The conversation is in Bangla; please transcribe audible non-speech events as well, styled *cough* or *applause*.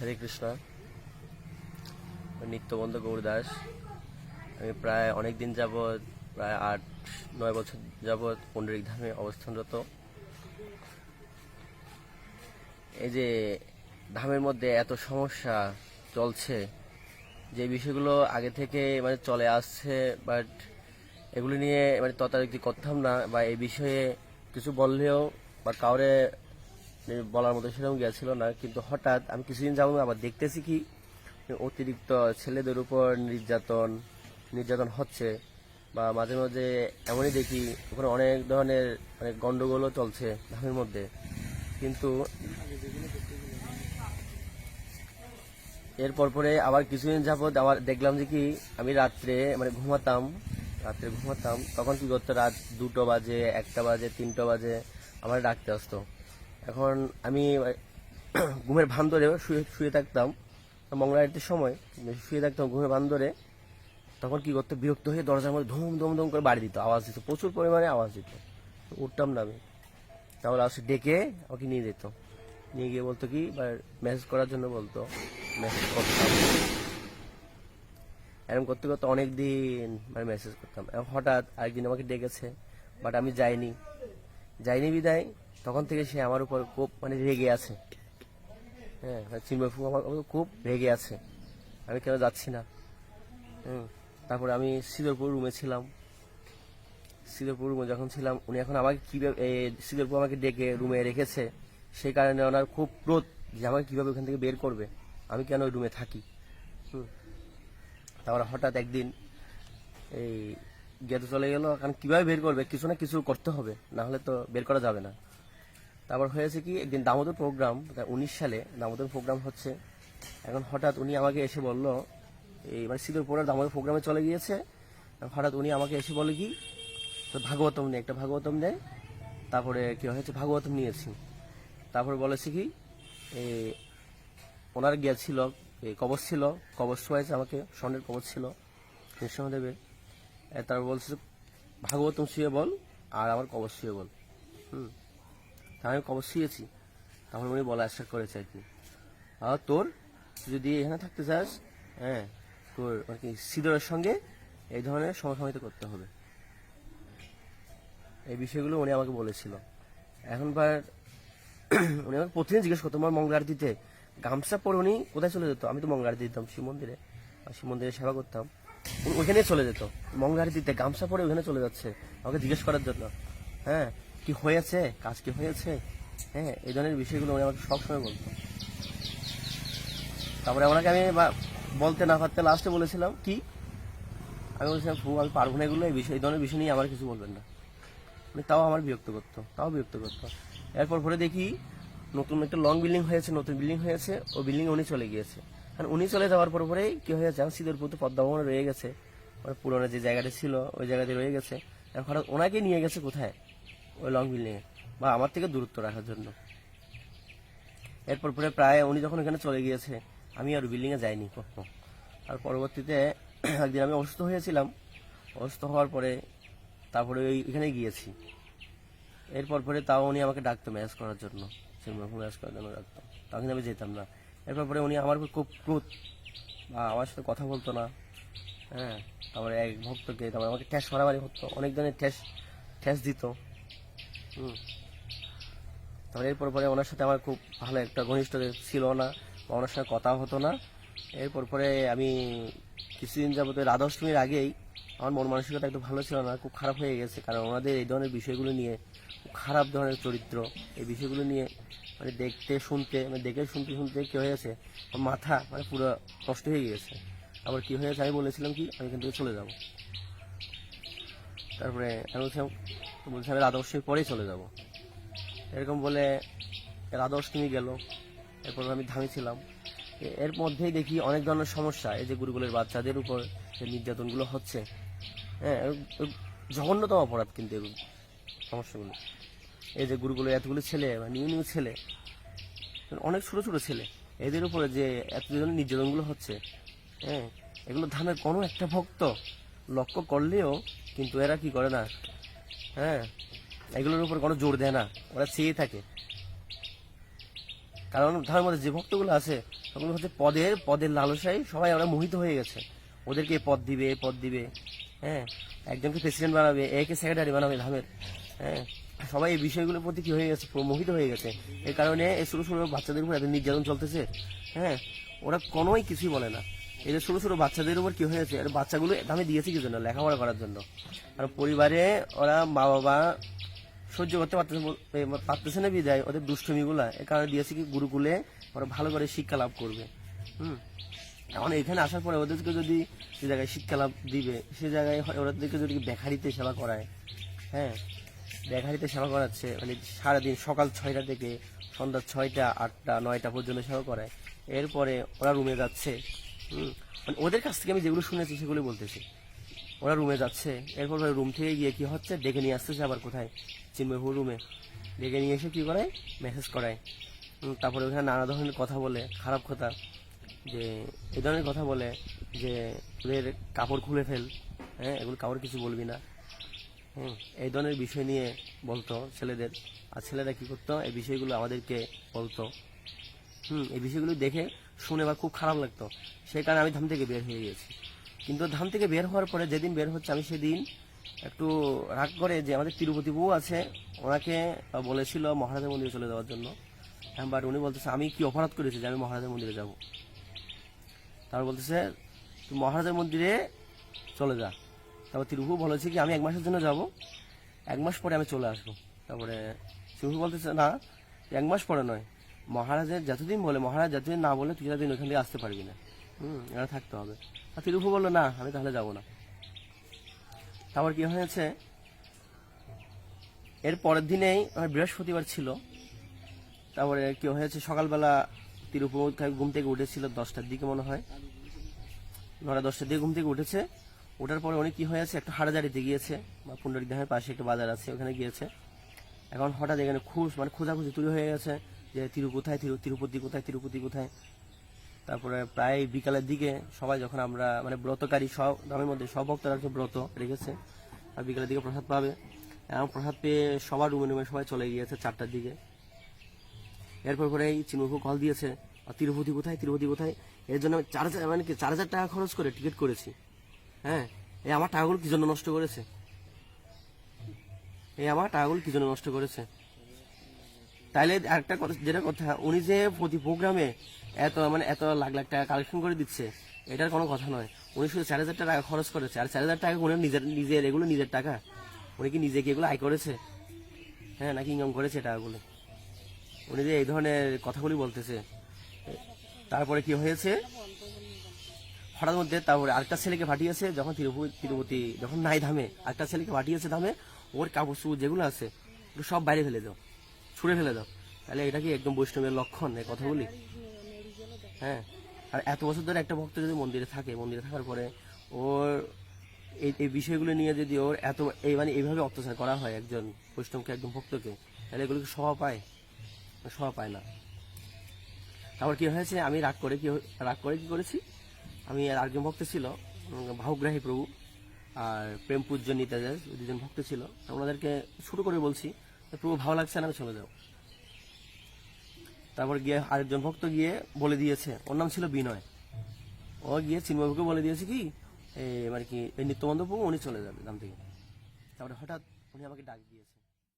হরে কৃষ্ণ। নিত্যবন্ধ গৌরদাস। আমি প্রায় অনেক দিন যাবৎ, প্রায় আট, নয় বছর যাবৎ পুণ্ডরিক ধামে অবস্থানরত। এই যে ধামের মধ্যে এত সমস্যা চলছে, যে বিষয়গুলো আগে থেকে মানে চলে আসছে বাট এগুলি নিয়ে মানে তদারকি করতাম না, বা এই বিষয়ে কিছু বললেও বা কাউরে বলার মতো সেরকম গিয়েছিল না, কিন্তু হঠাৎ আমি কিছুদিন যাব আবার দেখতেছি কি, অতিরিক্ত ছেলেদের উপর নির্যাতন নির্যাতন হচ্ছে বা মাঝে মাঝে এমনই দেখি ওখানে অনেক ধরনের মানে গন্ডগোলও চলছে ধামের মধ্যে। কিন্তু এরপর পরে আবার কিছুদিন যাবত আবার দেখলাম যে কি, আমি রাত্রে মানে ঘুমাতাম, রাত্রে ঘুমাতাম, তখন কি করতো? রাত দুটো বাজে, একটা বাজে, তিনটো বাজে, আমার ডাকতে আসতো। এখন আমি *clears throat* ঘুমের ভান ধরে শুয়ে শুয়ে থাকতাম। মঙ্গলারতির সময়, শুয়ে থাকতাম ঘুমের ভান ধরে তখন কি করতো, বিরক্ত হয়ে দরজার মধ্যে ধুম ধুম ধুম করে বাড়ি দিত। আওয়াজ দিত, প্রচুর পরিমাণে আওয়াজ দিত। উঠতাম না আমি। তাহলে আসে ডেকে আমাকে নিয়ে যেত। নিয়ে গিয়ে বলতো কি মেসেজ করার জন্য বলতো মেসেজ করতাম। এরকম করতে করতে অনেক দিন মানে মেসেজ করতাম। হঠাৎ আরেকদিন আমাকে ডেকেছে বাট আমি যাইনি। যাইনি বিদায় তখন থেকে সে আমার উপর খুব মানে রেগে আছে। হ্যাঁ চিন্ময় ফুল আমার খুব রেগে আছে। আমি কেন যাচ্ছি না? হুম, তারপরে আমি সিদরপুর রুমে ছিলাম। সিদরপুর রুমে যখন ছিলাম, উনি এখন আমাকে কীভাবে সিদরপুর আমাকে ডেকে রুমে রেখেছে সেই কারণে ওনার খুব ক্রোধ যে আমাকে কীভাবে ওখান থেকে বের করবে, আমি কেন ওই রুমে থাকি? হুম, তারপরে হঠাৎ একদিন এই গেতে চলে গেল, কারণ কীভাবে বের করবে, কিছু না কিছু করতে হবে, না হলে তো বের করা যাবে না। তারপর হয়েছে কি, একদিন দামোদর প্রোগ্রাম উনিশ সালে দামোদর প্রোগ্রাম হচ্ছে। এখন হঠাৎ উনি আমাকে এসে বলল, এই মানে সিঁদুরপুরের দামোদর প্রোগ্রামে চলে গিয়েছে। হঠাৎ উনি আমাকে এসে বলে কি তো ভাগবতম নেই একটা ভাগবতম নেই তারপরে কি হয়েছে ভাগবতম নিয়েছি। তারপরে বলেছে কি ওনার গিয়েছিল কবচ ছিল, কবচ হয়েছে আমাকে, স্বর্ণের কবচ ছিল নৃসিংহদেবের তারপর বলছে, ভাগবতম শুয়ে বল, আর আমার কবচ শুয়ে বল। হুম। আমি কবচ শুয়েছি তারপর উনি বলা স্টার্ট করেছে আর কি। আর তোর, যদি এখানে থাকতে চাস হ্যাঁ তোর আর কি সিদরের সঙ্গে এই ধরনের সমসাময়িত করতে হবে। এই বিষয়গুলো উনি আমাকে বলেছিল। এখনবার *clears throat* উনি আমাকে প্রতিদিন জিজ্ঞেস করতো আমার মঙ্গল আরতিতে গামছা পরে উনি কোথায় চলে যেত? আমি তো মঙ্গল আরতি দিতাম শিব মন্দিরে। শিব মন্দিরে সেবা করতাম। উনি ওইখানেই চলে যেত। মঙ্গল আরতিতে গামছা পরে ওইখানে চলে যাচ্ছে আমাকে জিজ্ঞেস করার জন্য। হ্যাঁ কি হয়েছে? কাজ কি হয়েছে? হ্যাঁ এই ধরনের বিষয়গুলো উনি আমাকে সবসময় বলতো। তারপরে ওনাকে আমি বলতে না পারতে লাস্টে বলেছিলাম, কি? আমি বলেছিলাম ফু আমি পারব না এগুলো, এই বিষয়, এই ধরনের বিষয় নিয়ে আমার কিছু বলবেন না। মানে তাও আমার বিরক্ত করতো, তাও বিরক্ত করতো। এরপর পরে দেখি নতুন একটা লং বিল্ডিং হয়েছে, নতুন বিল্ডিং হয়েছে ও বিল্ডিং উনি চলে গিয়েছে। কারণ উনি চলে যাওয়ার পর পরেই কি হয়েছে, আমার সিঁদুরপুর তো পদ্মাভবনে রয়ে গেছে। পুরোনো যে জায়গাটা ছিল, ওই জায়গাতে রয়ে গেছে। এখন ওনাকে নিয়ে গেছে কোথায়? ওই লং বিল্ডিং এ বা আমার থেকে দূরত্ব রাখার জন্য। এরপর পরে প্রায় উনি যখন এখানে চলে গিয়েছে, আমি আর বিল্ডিংয়ে যাইনি কখনো। আর পরবর্তীতে *clears throat* একদিন আমি অসুস্থ হয়েছিলাম। অসুস্থ হওয়ার পরে তারপরে ওই এখানে গিয়েছি। এরপর পরে তাও উনি আমাকে ডাকতো ম্যাচ করার জন্য। সিনেমা ম্যাচ করার জন্য ডাকতো। তখন আমি যেতাম না। এরপর পরে উনি আমার খুব ক্রোধ বা আমার সাথে কথা বলতো না। হ্যাঁ তারপরে এক ভক্তকে, তারপরে আমাকে ঠ্যাস মারামারি হতো অনেক ধরনের ঠ্যাস ঠ্যাস দিত। তারপরে এরপর পরে ওনার সাথে আমার খুব ভালো একটা ঘনিষ্ঠ ছিল না বা ওনার সাথে কথা হতো না। এরপর পরে আমি কিছুদিন যাবত রাধাষ্টমীর আগেই আমার মন মানসিকতা একটু ভালো ছিল না, খুব খারাপ হয়ে গেছে। কারণ ওনাদের এই ধরনের বিষয়গুলো নিয়ে খুব খারাপ ধরনের চরিত্র। এই বিষয়গুলো নিয়ে মানে দেখতে, শুনতে মানে দেখে শুনতে শুনতে কী হয়েছে মাথা মানে পুরো নষ্ট হয়ে গিয়েছে। আবার কী হয়েছে আমি বলেছিলাম কি, আমি এখান থেকে চলে যাব। তারপরে আমি বলছিলাম বলছি আমি রাধা পরেই চলে যাব। এরকম বলে রাধা অষ্টমী গেল, এরপর আমি ধামে ছিলাম। এর মধ্যেই দেখি অনেক ধরনের সমস্যা, এই যে গুরুকুলের বাচ্চাদের উপর যে নির্যাতনগুলো হচ্ছে। হ্যাঁ জঘন্যতম অপরাধ কিন্তু সমস্যাগুলো। এই যে গুরুকুলের এতগুলো ছেলে, বা নিউ নিউ ছেলে, অনেক ছোট ছোট ছেলে, এদের উপরে যে এত ধরনের নির্যাতনগুলো হচ্ছে হ্যাঁ এগুলো ধামের কোনো একটা ভক্ত লক্ষ্য করলেও কিন্তু এরা কি করে না? হ্যাঁ? এগুলোর উপর কোনো জোর দেয় না। ওরা চেয়ে থাকে। কারণ ধর্মের মধ্যে যে ভক্তগুলো আছে, সেগুলো হচ্ছে পদের পদের লালসায় সবাই আমরা মোহিত হয়ে গেছে। ওদেরকে পদ দিবে এ পদ দিবে। হ্যাঁ? একজনকে প্রেসিডেন্ট বানাবে, একে সেক্রেটারি বানাবে ধামের হ্যাঁ? সবাই এই বিষয়গুলোর প্রতি কি হয়ে গেছে? মোহিত হয়ে গেছে। এই কারণে এই ছোটো ছোটো বাচ্চাদের উপর এত নির্যাতন চলতেছে। হ্যাঁ? ওরা কোনোই কিছুই বলে না। এই যে ছোটো ছোটো বাচ্চাদের উপর কি হয়েছে? আর বাচ্চাগুলো দামে দিয়েছে কি জন্য? লেখাপড়া করার জন্য। আর পরিবারে ওরা মা বাবা সহ্য করতে পারতেছে পারতেছে না বিদায়। ওদের দুষ্টমিগুলা। এ কারণে দিয়েছে কি গুরুকুলে ওরা ভালো করে শিক্ষা লাভ করবে। হুম? এখন এখানে আসার পরে ওদেরকে যদি সে জায়গায় শিক্ষা লাভ দিবে, সে জায়গায় ওদেরকে যদি বেকারিতে সেবা করায় হ্যাঁ? বেকারিতে সেবা করাচ্ছে মানে সারাদিন সকাল ছয়টা থেকে সন্ধ্যা ছয়টা, আটটা, নয়টা পর্যন্ত সেবা করায়। এরপরে ওরা রুমে যাচ্ছে। মানে ওদের কাছ থেকে আমি যেগুলো শুনেছি সেগুলো বলতেছি। ওরা রুমে যাচ্ছে, এরপর রুম থেকে গিয়ে কি হচ্ছে? ডেকে নিয়ে আসতেছে আবার কোথায়? চিন্ময়পুর রুমে ডেকে নিয়ে এসে কি করায় মেসেজ করায়। তারপরে ওখানে নানা ধরনের কথা বলে, খারাপ কথা। যে, এই ধরনের কথা বলে যে ওদের কাপড় খুলে ফেল। হ্যাঁ এগুলো কাপড় কিছু বলবি না। হুম, এই ধরনের বিষয় নিয়ে বলতো ছেলেদের। আর ছেলেরা কি করতো? এই বিষয়গুলো আমাদেরকে বলতো। হুম, এই বিষয়গুলো দেখে শুনে বা খুব খারাপ লাগতো। সেই কারণে আমি ধাম থেকে বের হয়ে গেছি। কিন্তু ধাম থেকে বের হওয়ার পরে যেদিন বের হচ্ছে, আমি সেদিন একটু রাগ করে যে আমাদের তিরুপতি বউ আছে, ওনাকে বলেছিল মহারাজের মন্দিরে চলে যাওয়ার জন্য। বাট উনি বলতেছে, আমি কি অপরাধ করেছি যে আমি মহারাজের মন্দিরে যাব? তারপর বলতেছে, তুই মহারাজের মন্দিরে চলে যা। তারপর তিরুপু বলেছে কি, আমি এক মাসের জন্য যাব। এক মাস পরে আমি চলে আসব। তারপরে তিরুপু বলতেছে, না, এক মাস পরে নয়। মহারাজের যতদিন বলে, মহারাজ যতদিন না বলে, তুই যতদিন ওখান থেকে আসতে পারবি না। হুম এটা থাকতে হবে। আর তিরুপু বলল, না, আমি তাহলে যাব না। তারপর কি হয়েছে? এর পরের দিনেই আমার বৃহস্পতিবার ছিল। তারপরে কি হয়েছে? সকালবেলা তিরুপু ঘুম থেকে উঠেছিল দশটার দিকে মনে হয়। নটা দশটার দিকে ঘুম থেকে উঠেছে। ওঠার পরে উনি কি হয়েছে? একটা হাড়াজারিতে গিয়েছে। বা পুণ্ডরিক ধামের পাশে একটা বাজার আছে, ওখানে গিয়েছে। এখন হঠাৎ এখানে খুশ মানে খোঁজাখুঁজি তুলি হয়ে গেছে। যে তিরু কোথায়, তিরু, তিরুপতি কোথায় তিরুপতি কোথায়? তারপরে প্রায় বিকালের দিকে সবাই যখন আমরা মানে ব্রতকারী সব ধামের মধ্যে সব ভক্তরা ব্রত রেখেছে। আর বিকালের দিকে প্রসাদ পাবে। এবং প্রসাদ পেয়ে সবার রুমে রুমে সবাই চলে গিয়েছে চারটার দিকে। এরপর পরে এই চিনমুখু কল দিয়েছে, আর তিরুপতি কোথায় তিরুপতি কোথায়? এর জন্য আমি চার হাজার মানে কি, চার হাজার টাকা খরচ করে টিকিট করেছি। হ্যাঁ এই আমার টাকাগুলো কি জন্য নষ্ট করেছে? এই আমার টাকাগুলো কি জন্য নষ্ট করেছে? তাইলে একটা কথা, যেটা কথা, উনি যে প্রতি প্রোগ্রামে এত মানে এত লাখ লাখ টাকা কালেকশন করে দিচ্ছে, এটার কোনো কথা নয়। উনি শুধু চার হাজার টাকা খরচ করেছে, আর চার হাজার টাকা উনি নিজের নিজের, এগুলো নিজের টাকা। উনি কি নিজে কি এগুলো আয় করেছে? হ্যাঁ নাকি ইনকাম করেছে টাকাগুলো? উনি যে এই ধরনের কথাগুলি বলতেছে, তারপরে কি হয়েছে? হঠাৎ মধ্যে তারপরে আরেকটা ছেলেকে পাঠিয়েছে, যখন তিরুপতি তিরুপতি, যখন নাই ধামে, আরেকটা ছেলেকে পাঠিয়েছে ধামে, ওর কাপড় চুপড় যেগুলো আছে সব বাইরে ফেলে দাও। ছুঁড়ে ফেলে দাও। তাহলে এটা কি একদম বৈষ্ণবের লক্ষণ? এই কথা বলি? হ্যাঁ। আর এত বছর ধরে একটা ভক্ত যদি মন্দিরে থাকে, মন্দিরে থাকার পরে ওর এই এই বিষয়গুলো নিয়ে যদি ওর এত, এই মানে এইভাবে অত্যাচার করা হয় একজন বৈষ্ণবকে, একজন ভক্তকে, তাহলে এগুলো কি সভা পায়? সভা পায় না। তারপর কি হয়েছে? আমি রাগ করে কি, রাগ করে কি করেছি? আমি আর একজন ভক্ত ছিল ভাবগ্রাহী প্রভু আর প্রেম পূজ্য নিতাজাজ দুজন ভক্ত ছিল। ওনাদেরকে ছোট করে বলছি প্রভু ভালো লাগছে না, চলে যাও। তারপর গিয়ে আরেকজন ভক্ত গিয়ে বলে দিয়েছে, ওর নাম ছিল বিনয়। ও গিয়ে চিন্ময়বাবুকে বলে দিয়েছে কি মানে কি নিত্যবন্ধ প্রভু, উনি চলে যাবে দাম থেকে। তারপরে হঠাৎ উনি আমাকে ডাক দিয়েছে।